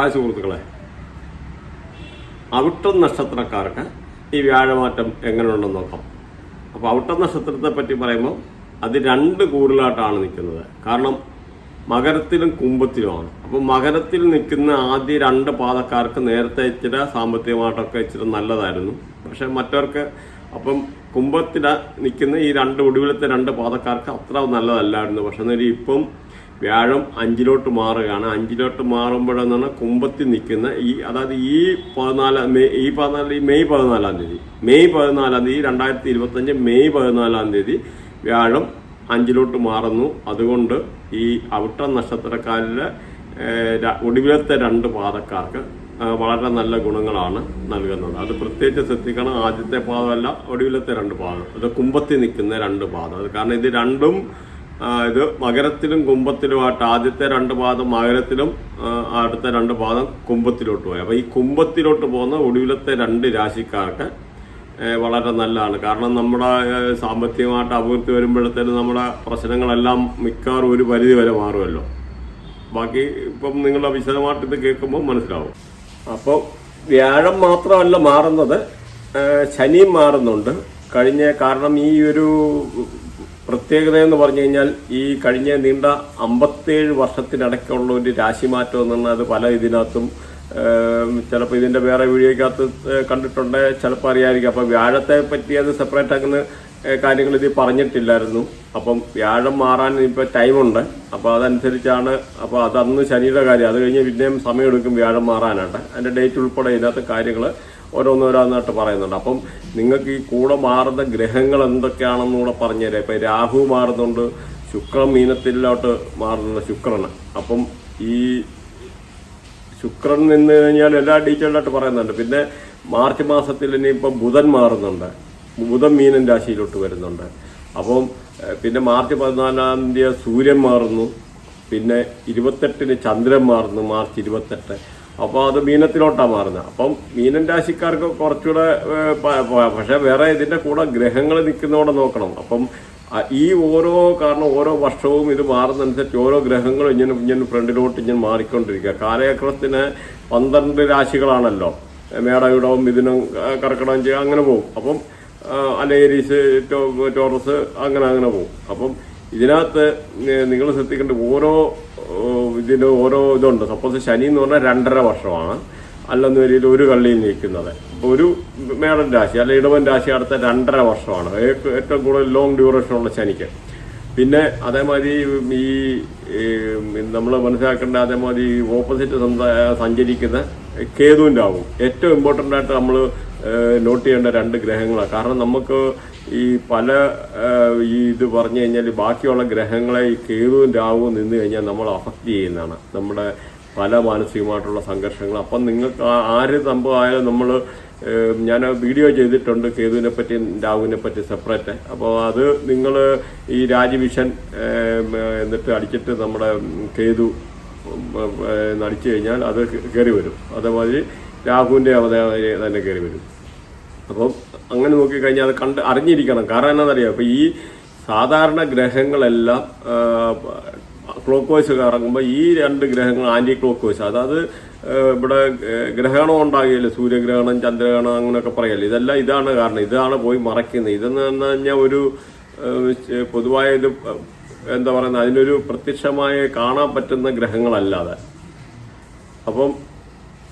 ആ സുഹൃത്തുക്കളെ. അവിട്ടം നക്ഷത്രക്കാർക്ക് ഈ വ്യാഴമാറ്റം എങ്ങനെയുണ്ടെന്ന് നോക്കാം. അപ്പോൾ അവിട്ടം നക്ഷത്രത്തെ പറ്റി പറയുമ്പോൾ അത് രണ്ട് കൂടുതലായിട്ടാണ് നിൽക്കുന്നത്. കാരണം മകരത്തിലും കുംഭത്തിലുമാണ്. അപ്പോൾ മകരത്തിൽ നിൽക്കുന്ന ആദ്യ രണ്ട് പാദക്കാർക്ക് നേരത്തെ ഇച്ചിരി സാമ്പത്തികമായിട്ടൊക്കെ ഇച്ചിരി നല്ലതായിരുന്നു. പക്ഷെ മറ്റവർക്ക് അപ്പം കുംഭത്തിൽ നിൽക്കുന്ന ഈ രണ്ട് ഒടുവിലത്തെ രണ്ട് പാദക്കാർക്ക് അത്ര നല്ലതല്ലായിരുന്നു. പക്ഷേ എന്നാലും ഇപ്പം വ്യാഴം അഞ്ചിലോട്ട് മാറുകയാണ്. അഞ്ചിലോട്ട് മാറുമ്പോഴെന്നാണ് കുംഭത്തിൽ നിൽക്കുന്ന ഈ അതായത് ഈ പതിനാലാം മെയ് ഈ പതിനാല് മെയ് പതിനാലാം തീയതി. മെയ് പതിനാലാം തീയതി രണ്ടായിരത്തി ഇരുപത്തഞ്ച് മെയ് പതിനാലാം തീയതി വ്യാഴം അഞ്ചിലോട്ട് മാറുന്നു. അതുകൊണ്ട് ഈ അവിട്ട നക്ഷത്രക്കാരിലെ ഒടുവിലത്തെ രണ്ട് പാദക്കാർക്ക് വളരെ നല്ല ഗുണങ്ങളാണ് നൽകുന്നത്. അത് പ്രത്യേകിച്ച് ശ്രദ്ധിക്കണം. ആദ്യത്തെ പാദമല്ല ഒടുവിലത്തെ രണ്ട് പാദം. അത് കുംഭത്തിൽ നിൽക്കുന്ന രണ്ട് പാദം. കാരണം ഇത് രണ്ടും ഇത് മകരത്തിലും കുംഭത്തിലുമായിട്ട് ആദ്യത്തെ രണ്ട് പാദം മകരത്തിലും അടുത്ത രണ്ട് പാദം കുംഭത്തിലോട്ട് പോയി. അപ്പോൾ ഈ കുംഭത്തിലോട്ട് പോകുന്ന ഒടുവിലത്തെ രണ്ട് രാശിക്കാർക്ക് വളരെ നല്ലതാണ്. കാരണം നമ്മുടെ സാമ്പത്തികമായിട്ട് അഭിവൃദ്ധി വരുമ്പോഴത്തേനും നമ്മുടെ പ്രശ്നങ്ങളെല്ലാം മിക്കവാറും ഒരു പരിധി വരെ മാറുമല്ലോ. ബാക്കി ഇപ്പം നിങ്ങൾ വിശദമായിട്ട് ഇത് കേൾക്കുമ്പോൾ മനസ്സിലാവും. അപ്പോൾ വ്യാഴം മാത്രമല്ല മാറുന്നത് ശനിയും മാറുന്നുണ്ട്. കഴിഞ്ഞ കാരണം ഈ ഒരു പ്രത്യേകത എന്ന് പറഞ്ഞു കഴിഞ്ഞാൽ ഈ കഴിഞ്ഞ നീണ്ട അമ്പത്തേഴ് വർഷത്തിനടക്കമുള്ള ഒരു രാശിമാറ്റം എന്ന് പറഞ്ഞാൽ അത് പല ഇതിനകത്തും ചിലപ്പോൾ ഇതിന്റെ വേറെ വീഡിയോയ്ക്കകത്ത് കണ്ടിട്ടുണ്ട്. ചിലപ്പോൾ അറിയാതിരിക്കും അപ്പോൾ വ്യാഴത്തെ പറ്റി അത് സെപ്പറേറ്റ് അങ്ങനെ കാര്യങ്ങൾ ഇത് പറഞ്ഞിട്ടില്ലായിരുന്നു. അപ്പം വ്യാഴം മാറാൻ ഇപ്പോൾ ടൈമുണ്ട് അപ്പോൾ അതനുസരിച്ചാണ് അപ്പോൾ അതന്ന് ശനിയുടെ കാര്യം. അത് കഴിഞ്ഞ് പിന്നെയും സമയമെടുക്കും വ്യാഴം മാറാനായിട്ട്. അതിന്റെ ഡേറ്റ് ഉൾപ്പെടെ ഇതിനകത്ത് കാര്യങ്ങൾ ഓരോന്നോരോന്നായിട്ട് പറയുന്നുണ്ട്. അപ്പം നിങ്ങൾക്ക് ഈ കൂടെ മാറുന്ന ഗ്രഹങ്ങൾ എന്തൊക്കെയാണെന്ന് കൂടെ പറഞ്ഞുതരാം. ഇപ്പം രാഹു മാറുന്നുണ്ട് ശുക്രൻ മീനത്തിലോട്ട് മാറുന്നുണ്ട് ശുക്രന്. അപ്പം ഈ ശുക്രൻ നിന്ന് കഴിഞ്ഞാൽ എല്ലാ ഡീറ്റെയിൽഡായിട്ട് പറയുന്നുണ്ട്. പിന്നെ മാർച്ച് മാസത്തിൽ ഇനി ഇനിയിപ്പം ബുധൻ മാറുന്നുണ്ട്. ബുധൻ മീനൻ രാശിയിലോട്ട് വരുന്നുണ്ട്. അപ്പം പിന്നെ മാർച്ച് പതിനാലാം തീയതി സൂര്യൻ മാറുന്നു. പിന്നെ ഇരുപത്തെട്ടിന് ചന്ദ്രൻ മാറുന്നു മാർച്ച് ഇരുപത്തെട്ട്. അപ്പോൾ അത് മീനത്തിലോട്ടാണ് മാറുന്നത്. അപ്പം മീനൻ രാശിക്കാർക്ക് കുറച്ചുകൂടെ പക്ഷേ വേറെ ഇതിന്റെ കൂടെ ഗ്രഹങ്ങൾ നിൽക്കുന്നതോടെ നോക്കണം. അപ്പം ഈ ഓരോ കാരണം ഓരോ വർഷവും ഇത് മാറുന്നതനുസരിച്ച് ഓരോ ഗ്രഹങ്ങളും ഇങ്ങനെ ഇങ്ങനെ ഫ്രണ്ടിലോട്ട് ഇങ്ങനെ മാറിക്കൊണ്ടിരിക്കുക. കാലചക്രത്തിന് പന്ത്രണ്ട് രാശികളാണല്ലോ. മേടവിടവും മിഥുനം കർക്കിടകം ചെയ്യുക അങ്ങനെ പോകും അപ്പം അലേരീസ് ടോറസ് അങ്ങനെ അങ്ങനെ പോകും അപ്പം ഇതിനകത്ത് നിങ്ങൾ ശ്രദ്ധിക്കേണ്ട ഓരോ ഇതിന്റെ ഓരോ ഇതുണ്ട്. സപ്പോസ് ശനി എന്ന് പറഞ്ഞാൽ രണ്ടര വർഷമാണ്. അല്ലെന്ന് വരിയിൽ ഒരു കള്ളിയിൽ നിൽക്കുന്നത്. അപ്പോൾ ഒരു മേടൻ രാശി അല്ലെങ്കിൽ ഇടവൻ രാശി അടുത്ത രണ്ടര വർഷമാണ്. ഏറ്റവും കൂടുതൽ ലോങ് ഡ്യൂറേഷൻ ഉള്ള ശനിക്ക്. പിന്നെ അതേമാതിരി ഈ നമ്മൾ മനസ്സിലാക്കേണ്ട അതേമാതിരി ഓപ്പോസിറ്റ് സഞ്ചരിക്കുന്ന കേതുവിന്റെ ആവും. ഏറ്റവും ഇമ്പോർട്ടന്റ് ആയിട്ട് നമ്മൾ നോട്ട് ചെയ്യേണ്ട രണ്ട് ഗ്രഹങ്ങളാണ്. കാരണം നമുക്ക് ഈ പല ഈ ഇത് പറഞ്ഞു കഴിഞ്ഞാൽ ബാക്കിയുള്ള ഗ്രഹങ്ങളെ ഈ കേതുവും രാവും നിന്ന് കഴിഞ്ഞാൽ നമ്മൾ അഫക്റ്റ് ചെയ്യുന്നതാണ്. നമ്മുടെ പല മാനസികമായിട്ടുള്ള സംഘർഷങ്ങൾ അപ്പം നിങ്ങൾക്ക് ആര് സംഭവമായാലും നമ്മൾ ഞാൻ വീഡിയോ ചെയ്തിട്ടുണ്ട് കേതുവിനെ പറ്റി രാഹുവിനെ പറ്റി സെപ്പറേറ്റ് അപ്പോൾ അത് നിങ്ങൾ ഈ രാജവിഷൻ എന്നിട്ട് അടിച്ചിട്ട് നമ്മുടെ കേതു നടിച്ചു കഴിഞ്ഞാൽ അത് കയറി വരും. അതേമാതിരി രാഹുവിന്റെ അവതാരി തന്നെ കയറി വരും. അപ്പം അങ്ങനെ നോക്കിക്കഴിഞ്ഞാൽ അത് കണ്ട് അറിഞ്ഞിരിക്കണം. കാരണം എന്താണെന്നറിയാം അപ്പം ഈ സാധാരണ ഗ്രഹങ്ങളെല്ലാം ക്ലോക്ക് വൈസ് കറങ്ങുമ്പോൾ ഈ രണ്ട് ഗ്രഹങ്ങൾ ആന്റി ക്ലോക്ക് വൈസ്. അതായത് ഇവിടെ ഗ്രഹണം ഉണ്ടാകില്ല? സൂര്യഗ്രഹണം ചന്ദ്രഗ്രഹണം അങ്ങനെയൊക്കെ പറയല്ലേ? ഇതെല്ലാം ഇതാണ് കാരണം. ഇതാണ് പോയി മറയ്ക്കുന്നത്. ഇതെന്ന് പറഞ്ഞു കഴിഞ്ഞാൽ ഒരു പൊതുവായ ഇത് എന്താ പറയുന്നത് അതിനൊരു പ്രത്യക്ഷമായി കാണാൻ പറ്റുന്ന ഗ്രഹങ്ങളല്ലാതെ. അപ്പം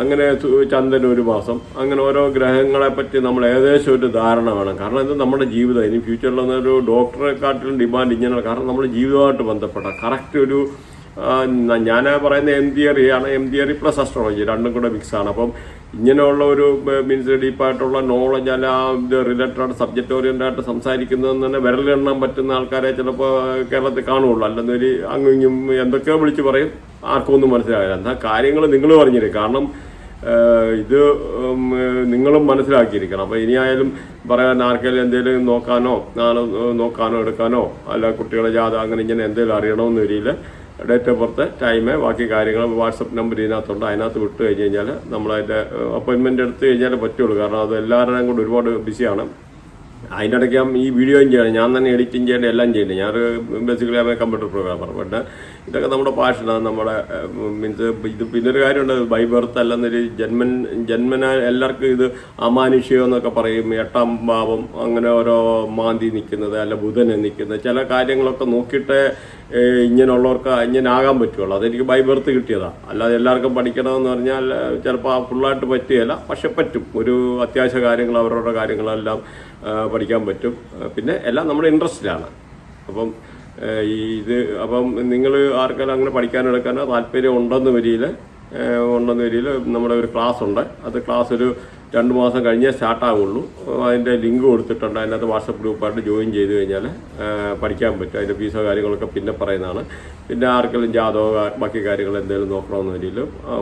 അങ്ങനെ ചന്ദ്രൻ ഒരു മാസം. അങ്ങനെ ഓരോ ഗ്രഹങ്ങളെ പറ്റി നമ്മൾ ഏകദേശം ഒരു ധാരണ വേണം. കാരണം ഇത് നമ്മുടെ ജീവിതം. ഇനി ഫ്യൂച്ചറിൽ ഒരു ഡോക്ടറെ കാട്ടിലും ഡിമാൻഡ് ഇങ്ങനെ കാരണം നമ്മുടെ ജീവിതമായിട്ട് ബന്ധപ്പെട്ട കറക്റ്റ് ഒരു ഞാൻ പറയുന്ന എം തിയറിയാണ് എം തിയറി പ്ലസ് അസ്ട്രോളജി രണ്ടും കൂടെ ആണ്. അപ്പം ഇങ്ങനെയുള്ള ഒരു മീൻസ് ഡീപ്പായിട്ടുള്ള നോളജ് അല്ല റിലേറ്റഡ് സബ്ജക്റ്റ് ഓറിയന്റ് ആയിട്ട് സംസാരിക്കുന്നതെന്ന് തന്നെ വിരലെണ്ണാൻ പറ്റുന്ന ആൾക്കാരെ ചിലപ്പോൾ കേരളത്തിൽ കാണുള്ളൂ അല്ലെന്നൊരു അങ്ങും എന്തൊക്കെയോ വിളിച്ച് പറയും. ആർക്കും മനസ്സിലാകില്ല എന്നാൽ കാര്യങ്ങൾ നിങ്ങൾ പറഞ്ഞിരിക്കും. കാരണം ഇത് നിങ്ങളും മനസ്സിലാക്കിയിരിക്കണം. അപ്പോൾ ഇനിയായാലും പറയാൻ ആർക്കെങ്കിലും എന്തെങ്കിലും നോക്കാനോ നോക്കാനോ എടുക്കാനോ അല്ല കുട്ടികളെ ജാത അങ്ങനെ ഇങ്ങനെ എന്തെങ്കിലും അറിയണമെന്ന് വരിയിൽ ഡേറ്റ് ഓഫ് ബർത്ത് ടൈം ബാക്കി കാര്യങ്ങൾ വാട്സപ്പ് നമ്പർ ഇതിനകത്തുണ്ട്. അതിനകത്ത് വിട്ട് കഴിഞ്ഞ് കഴിഞ്ഞാൽ നമ്മളതിന്റെ അപ്പോയിൻമെന്റ് എടുത്തു കഴിഞ്ഞാൽ പറ്റുള്ളൂ. കാരണം അത് എല്ലാവരുടെയും കൂടെ ഒരുപാട് ബിസിയാണ്. അതിന്റെ ഇടയ്ക്ക് ഈ വീഡിയോയും ചെയ്യണം. ഞാൻ തന്നെ എഡിറ്റിംഗ് ചെയ്യേണ്ട എല്ലാം ചെയ്യുന്നത് ഞാൻ ബേസിക്കലി ആമേ കമ്പ്യൂട്ടർ പ്രോഗ്രാമർ. പിന്നെ ഇതൊക്കെ നമ്മുടെ പാഷനാണ് നമ്മുടെ മീൻസ് ഇത് പിന്നൊരു കാര്യമുണ്ട് ബൈ ബർത്ത് അല്ലെന്നൊരു ജന്മൻ ജന്മന എല്ലാവർക്കും ഇത് അമാനുഷ്യം എന്നൊക്കെ പറയും എട്ടാം ഭാവം അങ്ങനെ ഓരോ മാന്തി നിൽക്കുന്നത് അല്ല ബുധനെ നിൽക്കുന്നത് ചില കാര്യങ്ങളൊക്കെ നോക്കിയിട്ട് ഇങ്ങനെയുള്ളവർക്ക് ഇങ്ങനെ ആകാൻ പറ്റുള്ളൂ. അതെനിക്ക് ബൈ ബർത്ത് കിട്ടിയതാണ് അല്ലാതെ എല്ലാവർക്കും പഠിക്കണമെന്ന് പറഞ്ഞാൽ ചിലപ്പോൾ ഫുള്ളായിട്ട് പറ്റുകയില്ല പക്ഷെ പറ്റും. ഒരു അത്യാവശ്യ കാര്യങ്ങൾ അവരുടെ കാര്യങ്ങളെല്ലാം പഠിക്കാൻ പറ്റും. പിന്നെ എല്ലാം നമ്മുടെ ഇൻട്രസ്റ്റിലാണ് അപ്പം ഇത് അപ്പം നിങ്ങൾ ആർക്കെല്ലാം അങ്ങനെ പഠിക്കാനോ എടുക്കാനോ താല്പര്യം ഉണ്ടെന്ന് വരിയിൽ ഉണ്ടെന്ന് വരിയിൽ നമ്മുടെ ഒരു ക്ലാസ് ഉണ്ട്. അത് ക്ലാസ് ഒരു രണ്ട് മാസം കഴിഞ്ഞേ സ്റ്റാർട്ടാവുള്ളൂ അതിന്റെ ലിങ്ക് കൊടുത്തിട്ടുണ്ട്. അതിനകത്ത് വാട്സപ്പ് ഗ്രൂപ്പായിട്ട് ജോയിൻ ചെയ്ത് കഴിഞ്ഞാൽ പഠിക്കാൻ പറ്റും. അതിന്റെ ഫീസോ കാര്യങ്ങളൊക്കെ പിന്നെ പറയുന്നതാണ്. പിന്നെ ആർക്കെങ്കിലും ജാതകോ ബാക്കി കാര്യങ്ങൾ എന്തെങ്കിലും നോക്കണമെന്ന് വരിയിൽ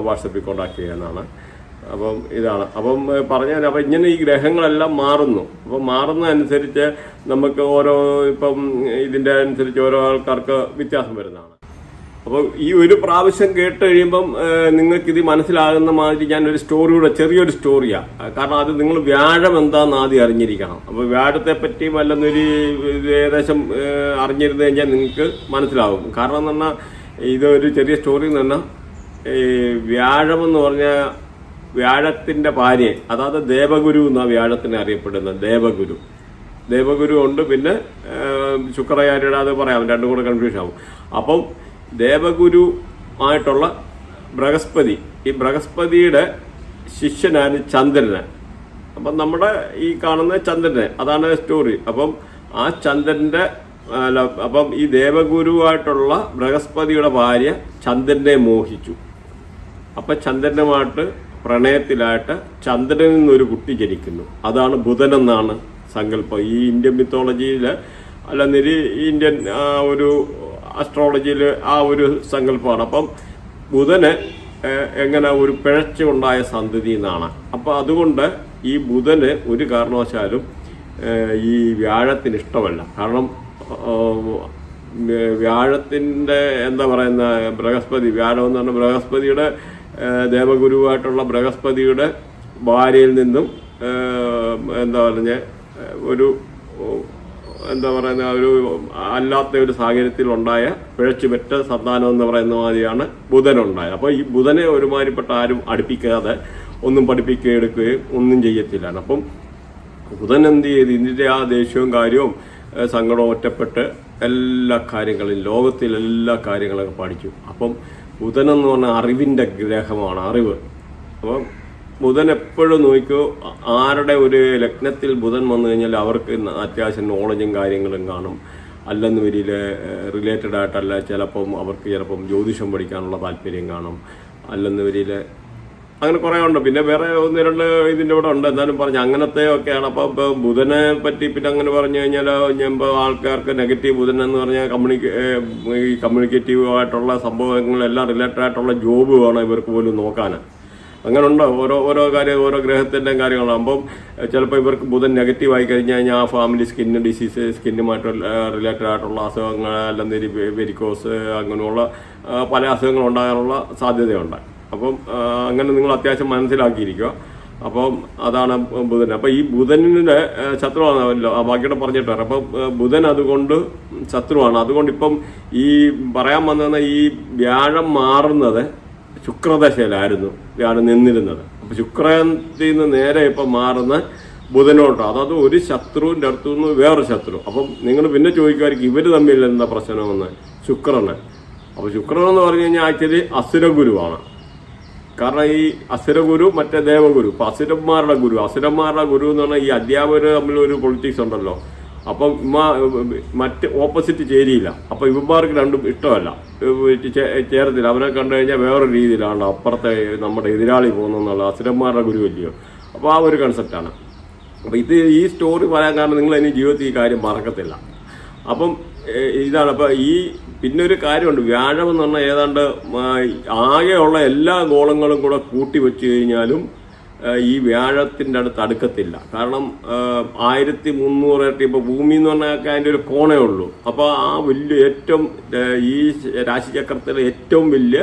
വാട്സപ്പിൽ കോൺടാക്ട് ചെയ്യാനാണ് അപ്പം ഇതാണ്. അപ്പം പറഞ്ഞാൽ അപ്പം ഇങ്ങനെ ഈ ഗ്രഹങ്ങളെല്ലാം മാറുന്നു. അപ്പം മാറുന്നതനുസരിച്ച് നമുക്ക് ഓരോ ഇപ്പം ഇതിന്റെ അനുസരിച്ച് ഓരോ ആൾക്കാർക്ക് വ്യത്യാസം വരുന്നതാണ്. അപ്പോൾ ഈ ഒരു പ്രാവശ്യം കേട്ട് കഴിയുമ്പം നിങ്ങൾക്ക് ഇത് മനസ്സിലാകുന്ന മാതിരി ഞാൻ ഒരു സ്റ്റോറിയുടെ ചെറിയൊരു സ്റ്റോറിയാണ് കാരണം അത് നിങ്ങൾ വ്യാഴം എന്താണെന്ന് ആദ്യം അറിഞ്ഞിരിക്കണം. അപ്പോൾ വ്യാഴത്തെ പറ്റി വല്ലൊന്നൊരു ഏകദേശം അറിഞ്ഞിരുന്നു കഴിഞ്ഞാൽ നിങ്ങൾക്ക് മനസ്സിലാവും. കാരണം എന്ന് പറഞ്ഞാൽ ഇതൊരു ചെറിയ സ്റ്റോറി എന്ന് പറഞ്ഞാൽ വ്യാഴം എന്ന് പറഞ്ഞാൽ വ്യാഴത്തിന്റെ ഭാര്യ അതായത് ദേവഗുരു എന്നാണ് വ്യാഴത്തിന് അറിയപ്പെടുന്നത് ദേവഗുരു. ദേവഗുരു ഉണ്ട് പിന്നെ ശുക്രയാരിയുടെ അത് പറയാം രണ്ടും കൂടെ കൺഫ്യൂഷൻ ആവും. അപ്പം ദേവഗുരു ആയിട്ടുള്ള ബൃഹസ്പതി ഈ ബൃഹസ്പതിയുടെ ശിഷ്യനാണ് ചന്ദ്രനെ. അപ്പം നമ്മുടെ ഈ കാണുന്ന ചന്ദ്രനെ അതാണ് സ്റ്റോറി അപ്പം ആ ചന്ദ്രന്റെ അല്ല അപ്പം ഈ ദേവഗുരുവായിട്ടുള്ള ബൃഹസ്പതിയുടെ ഭാര്യ ചന്ദ്രനെ മോഹിച്ചു. അപ്പൊ ചന്ദ്രനുമായിട്ട് പ്രണയത്തിലായിട്ട് ചന്ദ്രനിൽ നിന്നൊരു കുട്ടി ജനിക്കുന്നു. അതാണ് ബുധൻ എന്നാണ് സങ്കല്പം. ഈ ഇന്ത്യൻ മിത്തോളജിയിൽ അല്ലെന്നൊരു ഇന്ത്യൻ ആ, ഒരു അസ്ട്രോളജിയിൽ ആ ഒരു സങ്കല്പമാണ്. അപ്പം ബുധന് എങ്ങനെ ഒരു പിഴച്ച ഉണ്ടായ സന്തതി എന്നാണ്. അപ്പം അതുകൊണ്ട് ഈ ബുധന് ഒരു കാരണവശാലും ഈ വ്യാഴത്തിന് ഇഷ്ടമല്ല. കാരണം വ്യാഴത്തിന്റെ എന്താ പറയുന്ന ബൃഹസ്പതി വ്യാഴം എന്ന് പറഞ്ഞാൽ ബൃഹസ്പതിയുടെ ദേവഗുരുവായിട്ടുള്ള ബൃഹസ്പതിയുടെ ഭാര്യയിൽ നിന്നും എന്താ പറഞ്ഞ ഒരു എന്താ പറയുന്ന ഒരു അല്ലാത്ത ഒരു സാഹചര്യത്തിൽ ഉണ്ടായ പിഴച്ചുപെറ്റ സന്താനം എന്ന് പറയുന്ന മാതിരിയാണ് ബുധനുണ്ടായത്. അപ്പോൾ ഈ ബുധനെ ഒരുമാതിരിപ്പെട്ട ആരും അടുപ്പിക്കാതെ ഒന്നും പഠിപ്പിക്കുകയും എടുക്കുകയും ഒന്നും ചെയ്യത്തില്ല. അപ്പം ബുധൻ എന്ത് ചെയ്ത്? ഇതിന്റെ ആ ദേഷ്യവും കാര്യവും സങ്കടവും ഒറ്റപ്പെട്ട് എല്ലാ കാര്യങ്ങളും ലോകത്തിൽ എല്ലാ കാര്യങ്ങളൊക്കെ പഠിച്ചു അപ്പം ബുധൻ എന്ന് പറഞ്ഞാൽ അറിവിന്റെ ഗ്രഹമാണ് അറിവ്. അപ്പം ബുധൻ എപ്പോഴും നോക്കിയോ ആരുടെ ഒരു ലഗ്നത്തിൽ ബുധൻ വന്നു കഴിഞ്ഞാൽ അവർക്ക് അത്യാവശ്യം നോളജും കാര്യങ്ങളും കാണും. അല്ലെന്ന് വരിയിൽ റിലേറ്റഡ് ആയിട്ടല്ല ചിലപ്പം അവർക്ക് ചിലപ്പം ജ്യോതിഷം പഠിക്കാനുള്ള താല്പര്യം കാണും. അല്ലെന്ന് വരിയിൽ അങ്ങനെ കുറേ ഉണ്ട്. പിന്നെ വേറെ ഒന്ന് രണ്ട് ഇതിന്റെ ഇവിടെ ഉണ്ട്. എന്നാലും പറഞ്ഞു അങ്ങനത്തെ ഒക്കെയാണ്. അപ്പോൾ ബുധനെ പറ്റി പിന്നെ അങ്ങനെ പറഞ്ഞു കഴിഞ്ഞാൽ ഞാൻ ആൾക്കാർക്ക് നെഗറ്റീവ് ബുധൻ എന്ന് പറഞ്ഞാൽ കമ്മ്യൂണിക്കേ ഈ കമ്മ്യൂണിക്കേറ്റീവ് ആയിട്ടുള്ള സംഭവങ്ങളെല്ലാം റിലേറ്റഡ് ആയിട്ടുള്ള ജോബ് വേണം ഇവർക്ക് പോലും നോക്കാൻ അങ്ങനെ ഉണ്ട് ഓരോ ഓരോ കാര്യം ഓരോ ഗ്രഹത്തിന്റെ കാര്യങ്ങളാകുമ്പം ചിലപ്പോൾ ഇവർക്ക് ബുധൻ നെഗറ്റീവ് ആയി കഴിഞ്ഞ് കഴിഞ്ഞാൽ ആ ഫാമിലി സ്കിന്ന് ഡിസീസ് സ്കിന്നുമായിട്ട് റിലേറ്റഡ് ആയിട്ടുള്ള അസുഖങ്ങൾ അല്ലെങ്കിൽ വെരിക്കോസ് അങ്ങനെയുള്ള പല അസുഖങ്ങൾ ഉണ്ടാകാനുള്ള സാധ്യതയുണ്ട്. അപ്പം അങ്ങനെ നിങ്ങൾ അത്യാവശ്യം മനസ്സിലാക്കിയിരിക്കുക. അപ്പം അതാണ് ബുധൻ. അപ്പം ഈ ബുധനിന്റെ ശത്രുവാണല്ലോ ബാക്കിയുടെ പറഞ്ഞിട്ട് അപ്പം ബുധൻ അതുകൊണ്ട് ശത്രുവാണ്. അതുകൊണ്ട് ഇപ്പം ഈ പറയാൻ വന്ന ഈ വ്യാഴം മാറുന്നത് ശുക്രദശയിലായിരുന്നു വ്യാഴം നിന്നിരുന്നത്. അപ്പം ശുക്രത്തിൽ നിന്ന് നേരെ ഇപ്പം മാറുന്ന ബുധനോട്ടോ അതായത് ഒരു ശത്രുവിന്റെ അടുത്തു നിന്ന് വേറൊരു ശത്രു. അപ്പം നിങ്ങൾ പിന്നെ ചോദിക്കുമായിരിക്കും ഇവർ തമ്മിൽ എന്താ പ്രശ്നമെന്ന്? ശുക്രന്. അപ്പോൾ ശുക്രൻ എന്ന് പറഞ്ഞു കഴിഞ്ഞാൽ ആക്ച്വലി അസുരഗുരുവാണ്. കാരണം ഈ അസുരഗുരു മറ്റേ ദേവഗുരു. ഇപ്പം അസുരന്മാരുടെ ഗുരു. അസുരന്മാരുടെ ഗുരു എന്ന് പറഞ്ഞാൽ ഈ അധ്യാപകർ തമ്മിൽ ഒരു പൊളിറ്റിക്സ് ഉണ്ടല്ലോ. അപ്പം മറ്റ് ഓപ്പോസിറ്റ് ചേരിയില്ല. അപ്പൊ ഇവന്മാർക്ക് രണ്ടും ഇഷ്ടമല്ല. ചേരത്തില്ല. അവരെ കണ്ടു കഴിഞ്ഞാൽ വേറൊരു രീതിയിലാണ് അപ്പുറത്തെ നമ്മുടെ എതിരാളി പോകുന്നുള്ള അസുരന്മാരുടെ ഗുരു അല്ലയോ. അപ്പോൾ ആ ഒരു കൺസെപ്റ്റാണ് അപ്പൊ ഇത് ഈ സ്റ്റോറി പറയാൻ കാരണം നിങ്ങൾ ഇനി ജീവിതത്തിൽ ഈ കാര്യം മറക്കത്തില്ല. അപ്പം ഇതാണ്. അപ്പൊ ഈ പിന്നെ ഒരു കാര്യമുണ്ട്. വ്യാഴം എന്ന് പറഞ്ഞാൽ ഏതാണ്ട് ആകെയുള്ള എല്ലാ ഗോളങ്ങളും കൂടെ കൂട്ടി വെച്ച് കഴിഞ്ഞാലും ഈ വ്യാഴത്തിന്റെ അടുത്ത് അടുക്കത്തില്ല. കാരണം ആയിരത്തി മുന്നൂറ് ഇരട്ടി ഇപ്പൊ ഭൂമി എന്ന് പറഞ്ഞാൽ അതിന്റെ ഒരു കോണേ ഉള്ളൂ. അപ്പോൾ ആ വലിയ ഏറ്റവും ഈ രാശിചക്രത്തിലെ ഏറ്റവും വലിയ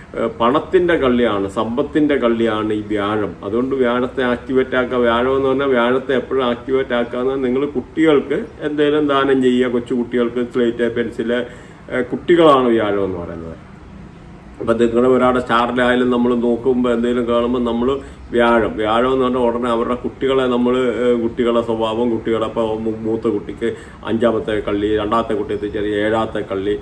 ഏഹ്, പണത്തിന്റെ കള്ളിയാണ് സമ്പത്തിന്റെ കള്ളിയാണ് ഈ വ്യാഴം. അതുകൊണ്ട് വ്യാഴത്തെ ആക്ടിവേറ്റ് ആക്കുക വ്യാഴം എന്ന് പറഞ്ഞാൽ വ്യാഴത്തെ എപ്പോഴും ആക്ടിവേറ്റ് ആക്കുക നിങ്ങൾ കുട്ടികൾക്ക് എന്തെങ്കിലും ദാനം ചെയ്യുക കൊച്ചു കുട്ടികൾക്ക് സ്ലേറ്റ് പെൻസിൽ കുട്ടികളാണ് വ്യാഴം എന്ന് പറയുന്നത്. അപ്പം നിങ്ങളുടെ ഒരാളുടെ സ്റ്റാറിലായാലും നമ്മൾ നോക്കുമ്പോൾ എന്തെങ്കിലും കാണുമ്പോൾ നമ്മൾ വ്യാഴം. വ്യാഴം എന്ന് പറഞ്ഞാൽ ഉടനെ അവരുടെ കുട്ടികളെ നമ്മൾ കുട്ടികളുടെ സ്വഭാവം കുട്ടികളെ ഇപ്പോൾ മൂത്ത കുട്ടിക്ക് അഞ്ചാമത്തെ കള്ളി രണ്ടാമത്തെ കുട്ടി ചെറിയ ഏഴാമത്തെ കള്ളി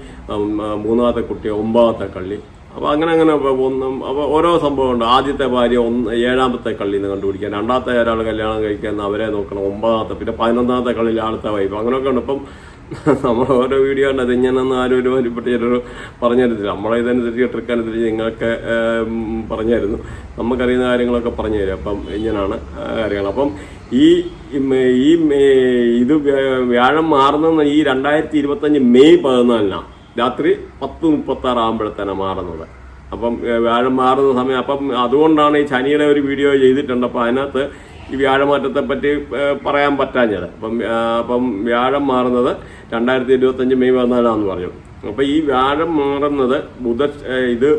മൂന്നാമത്തെ കുട്ടി ഒമ്പതാമത്തെ കള്ളി അപ്പോൾ അങ്ങനെ അങ്ങനെ ഒന്നും അപ്പോൾ ഓരോ സംഭവമുണ്ട് ആദ്യത്തെ ഭാര്യ ഒന്ന് ഏഴാമത്തെ കള്ളിയിൽ നിന്ന് കണ്ടുപിടിക്കാൻ. രണ്ടാമത്തെ ഒരാൾ കല്യാണം കഴിക്കാൻ അവരെ നോക്കണം. ഒമ്പതാമത്തെ പിന്നെ പതിനൊന്നാമത്തെ കള്ളിയിൽ ആളത്തെ വൈഫ് അങ്ങനെയൊക്കെ ഉണ്ട്. ഇപ്പം നമ്മൾ ഓരോ വീഡിയോ ഉണ്ട് അത് ഇങ്ങനെയൊന്നും ആരും ഒരു ഒരുപെട്ട് ചിലർ പറഞ്ഞു തരത്തില്ല. നമ്മളെ ഇതനുസരിച്ച് ട്രിക്കനുസരിച്ച് നിങ്ങൾക്ക് പറഞ്ഞു തരുന്നു. നമുക്കറിയുന്ന കാര്യങ്ങളൊക്കെ പറഞ്ഞു തരും. അപ്പം ഇങ്ങനെയാണ് കാര്യങ്ങൾ. അപ്പം ഈ ഈ ഇത് വ്യ- വ്യാഴം മാറുന്ന ഈ രണ്ടായിരത്തി ഇരുപത്തഞ്ച് മെയ് പതിനാലിനാണ് രാത്രി പത്ത് മുപ്പത്തി ആറ് ആകുമ്പോഴത്തേനാണ് മാറുന്നത്. അപ്പം വ്യാഴം മാറുന്ന സമയം അപ്പം അതുകൊണ്ടാണ് ഈ ശനിയുടെ ഒരു വീഡിയോ ചെയ്തിട്ടുണ്ട്. അപ്പം അതിനകത്ത് ഈ വ്യാഴമാറ്റത്തെ പറ്റി പറയാൻ പറ്റാഞ്ഞത്. അപ്പം അപ്പം വ്യാഴം മാറുന്നത് രണ്ടായിരത്തി ഇരുപത്തഞ്ച് മെയ് പതിനാലാന്ന് പറഞ്ഞു. അപ്പം ഈ വ്യാഴം മാറുന്നത് ബുധ ഇത്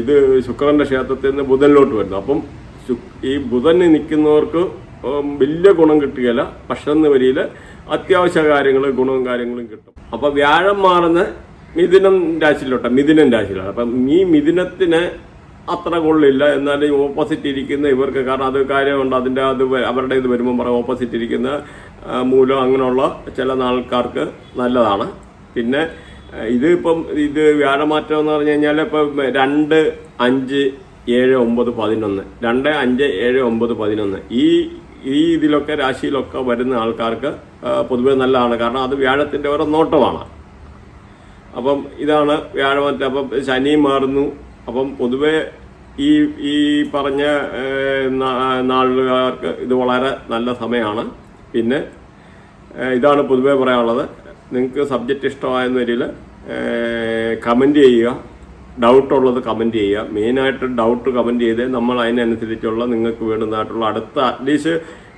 ഇത് ശുക്രന്റെ ക്ഷേത്രത്തിൽ നിന്ന് ബുധനിലോട്ട് വരുന്നു. അപ്പം ഈ ബുധന് നിൽക്കുന്നവർക്ക് വലിയ ഗുണം കിട്ടുകയില്ല. പക്ഷെ എന്ന വരിയിൽ അത്യാവശ്യ കാര്യങ്ങൾ ഗുണവും കാര്യങ്ങളും കിട്ടും. അപ്പൊ വ്യാഴം മാറുന്ന മിഥുനം രാശിയിലോട്ടെ മിഥുനം രാശിയിലാണ്. അപ്പം ഈ മിഥുനത്തിന് അത്ര കൊള്ളില്ല എന്നാലും ഓപ്പോസിറ്റ് ഇരിക്കുന്ന ഇവർക്ക് കാരണം അത് കാര്യമുണ്ട് അതിന്റെ അത് അവരുടെ ഇത് വരുമ്പോൾ പറയാം ഓപ്പോസിറ്റ് ഇരിക്കുന്ന മൂലം അങ്ങനെയുള്ള ചില ആൾക്കാർക്ക് നല്ലതാണ്. പിന്നെ ഇത് ഇപ്പം ഇത് വ്യാഴമാറ്റം എന്ന് പറഞ്ഞു കഴിഞ്ഞാൽ ഇപ്പം രണ്ട് അഞ്ച് ഏഴ് ഒമ്പത് പതിനൊന്ന്. രണ്ട് അഞ്ച് ഏഴ് ഒമ്പത് പതിനൊന്ന്. ഈ ഈ ഇതിലൊക്കെ രാശിയിലൊക്കെ വരുന്ന ആൾക്കാർക്ക് പൊതുവേ നല്ലതാണ്. കാരണം അത് വ്യാഴത്തിന്റെ ഓരോ നോട്ടമാണ്. അപ്പം ഇതാണ് വ്യാഴമാറ്റം. അപ്പം ശനി മാറുന്നു. അപ്പം പൊതുവേ ഈ ഈ പറഞ്ഞ നാളുകാർക്ക് ഇത് വളരെ നല്ല സമയമാണ്. പിന്നെ ഇതാണ് പൊതുവേ പറയാനുള്ളത്. നിങ്ങൾക്ക് സബ്ജക്റ്റ് ഇഷ്ടമായെന്ന വരിയിൽ കമന്റ് ചെയ്യുക. ഡൗട്ട് ഉള്ളത് കമന്റ് ചെയ്യുക. മെയിനായിട്ട് ഡൗട്ട് കമന്റ് ചെയ്ത് നമ്മൾ അതിനനുസരിച്ചുള്ള നിങ്ങൾക്ക് വേണ്ടുന്നതായിട്ടുള്ള അടുത്ത അറ്റ്ലീസ്റ്റ്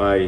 ബൈ